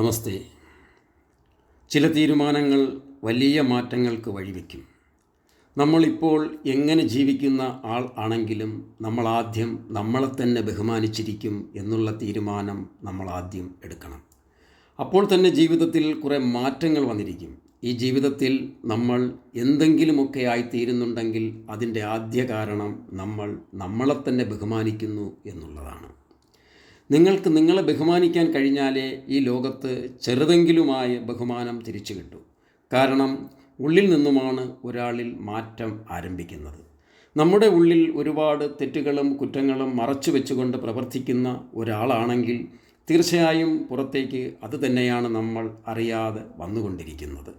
നമസ്തേ. ചില തീരുമാനങ്ങൾ വലിയ മാറ്റങ്ങൾക്ക് വഴിവെക്കും. നമ്മളിപ്പോൾ എങ്ങനെ ജീവിക്കുന്ന ആൾ ആണെങ്കിലും നമ്മൾ ആദ്യം നമ്മളെ തന്നെ ബഹുമാനിച്ചിരിക്കും എന്നുള്ള തീരുമാനം നമ്മൾ ആദ്യം എടുക്കണം. അപ്പോൾ തന്നെ ജീവിതത്തിൽ കുറേ മാറ്റങ്ങൾ വന്നിരിക്കും. ഈ ജീവിതത്തിൽ നമ്മൾ എന്തെങ്കിലുമൊക്കെ ആയിത്തീരുന്നുണ്ടെങ്കിൽ അതിന്റെ ആദ്യ കാരണം നമ്മൾ നമ്മളെ തന്നെ ബഹുമാനിക്കുന്നു എന്നുള്ളതാണ്. നിങ്ങൾക്ക് നിങ്ങളെ ബഹുമാനിക്കാൻ കഴിഞ്ഞാലേ ഈ ലോകത്ത് ചെറുതെങ്കിലുമായ ബഹുമാനം തിരിച്ചു കിട്ടൂ. കാരണം ഉള്ളിൽ നിന്നുമാണ് ഒരാളിൽ മാറ്റം ആരംഭിക്കുന്നത്. നമ്മുടെ ഉള്ളിൽ ഒരുപാട് തെറ്റുകളും കുറ്റങ്ങളും മറച്ചു വെച്ചുകൊണ്ട് പ്രവർത്തിക്കുന്ന ഒരാളാണെങ്കിൽ തീർച്ചയായും പുറത്തേക്ക് അത് തന്നെയാണ് നമ്മൾ അറിയാതെ വന്നുകൊണ്ടിരിക്കുന്നത്.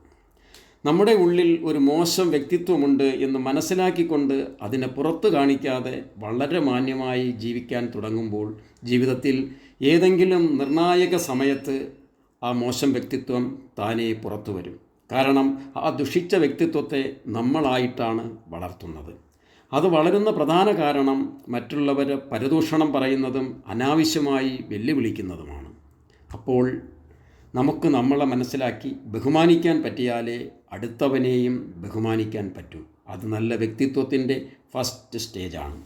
നമ്മുടെ ഉള്ളിൽ ഒരു മോശം വ്യക്തിത്വമുണ്ട് എന്ന് മനസ്സിലാക്കിക്കൊണ്ട് അതിനെ പുറത്തു കാണിക്കാതെ വളരെ മാന്യമായി ജീവിക്കാൻ തുടങ്ങുമ്പോൾ ജീവിതത്തിൽ ഏതെങ്കിലും നിർണായക സമയത്ത് ആ മോശം വ്യക്തിത്വം താനേ പുറത്തു വരും. കാരണം ആ ദുഷിച്ച വ്യക്തിത്വത്തെ നമ്മളായിട്ടാണ് വളർത്തുന്നത്. അത് വളരുന്ന പ്രധാന കാരണം മറ്റുള്ളവർ പരദൂഷണം പറയുന്നതും അനാവശ്യമായി വെല്ലുവിളിക്കുന്നതുമാണ്. അപ്പോൾ നമുക്ക് നമ്മളെ മനസ്സിലാക്കി ബഹുമാനിക്കാൻ പറ്റിയാലേ അടുത്തവനെയും ബഹുമാനിക്കാൻ പറ്റൂ. അത് നല്ല വ്യക്തിത്വത്തിന്റെ ഫസ്റ്റ് സ്റ്റേജാണ്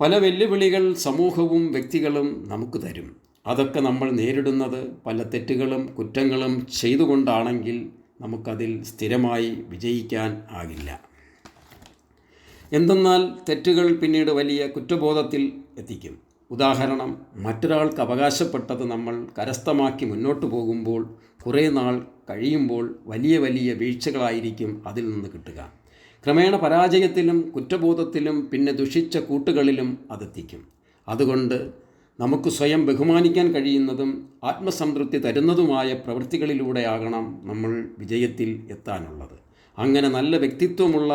പല വെല്ലുവിളികൾ സമൂഹവും വ്യക്തികളും നമുക്ക് തരും. അതൊക്കെ നമ്മൾ നേരിടുന്നത് പല തെറ്റുകളും കുറ്റങ്ങളും ചെയ്തുകൊണ്ടാണെങ്കിൽ നമുക്കതിൽ സ്ഥിരമായി വിജയിക്കാൻ ആകില്ല. എന്തെന്നാൽ തെറ്റുകൾ പിന്നീട് വലിയ കുറ്റബോധത്തിൽ എത്തിക്കും. ഉദാഹരണം മറ്റൊരാൾക്ക് അവകാശപ്പെട്ടത് നമ്മൾ കരസ്ഥമാക്കി മുന്നോട്ട് പോകുമ്പോൾ കുറേ നാൾ കഴിയുമ്പോൾ വലിയ വലിയ വീഴ്ചകളായിരിക്കും അതിൽ നിന്ന് കിട്ടുക. ക്രമേണ പരാജയത്തിലും കുറ്റബോധത്തിലും പിന്നെ ദുഷിച്ച കൂട്ടുകളിലും അതെത്തിക്കും. അതുകൊണ്ട് നമുക്ക് സ്വയം ബഹുമാനിക്കാൻ കഴിയുന്നതും ആത്മസംതൃപ്തി തരുന്നതുമായ പ്രവൃത്തികളിലൂടെയാകണം നമ്മൾ വിജയത്തിൽ എത്താനുള്ളത്. അങ്ങനെ നല്ല വ്യക്തിത്വമുള്ള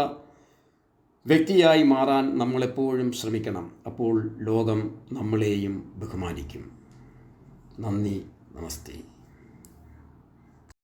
വ്യക്തിയായി മാറാൻ നമ്മളെപ്പോഴും ശ്രമിക്കണം. അപ്പോൾ ലോകം നമ്മളെയും ബഹുമാനിക്കും. നന്ദി നമസ്തേ.